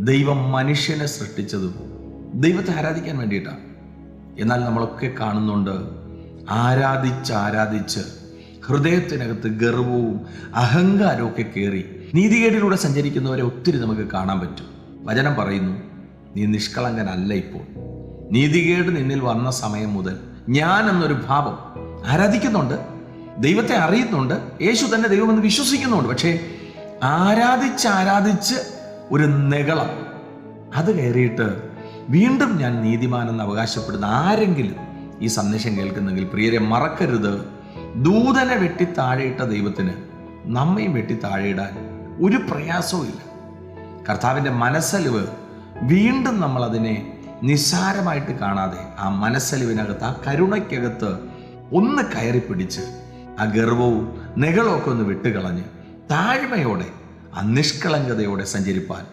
ദൈവം മനുഷ്യനെ സൃഷ്ടിച്ചതും ദൈവത്തെ ആരാധിക്കാൻ വേണ്ടിയിട്ടാണ് എന്നാൽ നമ്മളൊക്കെ കാണുന്നുണ്ട് ആരാധിച്ച് ആരാധിച്ച് ഹൃദയത്തിനകത്ത് ഗർവവും അഹങ്കാരവും ഒക്കെ കയറി നീതികേടിലൂടെ സഞ്ചരിക്കുന്നവരെ ഒത്തിരി നമുക്ക് കാണാൻ പറ്റും. വചനം പറയുന്നു നീ നിഷ്കളങ്കനല്ല ഇപ്പോൾ. നീതികേട് നിന്നിൽ വന്ന സമയം മുതൽ ഞാൻ എന്നൊരു ഭാവം ആരാധിക്കുന്നുണ്ട്. ദൈവത്തെ അറിയുന്നുണ്ട്. യേശു തന്നെ ദൈവമെന്ന് വിശ്വസിക്കുന്നുണ്ട്. പക്ഷേ ആരാധിച്ച് ആരാധിച്ച് ഒരു നെകളം. അത് കയറിയിട്ട് വീണ്ടും ഞാൻ നീതിമാനെന്ന് അവകാശപ്പെടുന്ന ആരെങ്കിലും ഈ സന്ദേശം കേൾക്കുന്നെങ്കിൽ പ്രിയരെ മറക്കരുത്. ദൂതനെ വെട്ടി താഴെയിട്ട ദൈവത്തിന് നമ്മയും വെട്ടി താഴെയിടാൻ ഒരു പ്രയാസവും ഇല്ല. കർത്താവിന്റെ മനസ്സലിവ് വീണ്ടും നമ്മൾ അതിനെ നിസ്സാരമായിട്ട് കാണാതെ ആ മനസ്സലിവിനകത്ത് ആ കരുണയ്ക്കകത്ത് ഒന്ന് കയറി പിടിച്ച് ആ ഗർവവും നെകളൊക്കെ ഒന്ന് വിട്ടുകളഞ്ഞ് താഴ്മയോടെ ആ നിഷ്കളങ്കതയോടെ സഞ്ചരിപ്പാൻ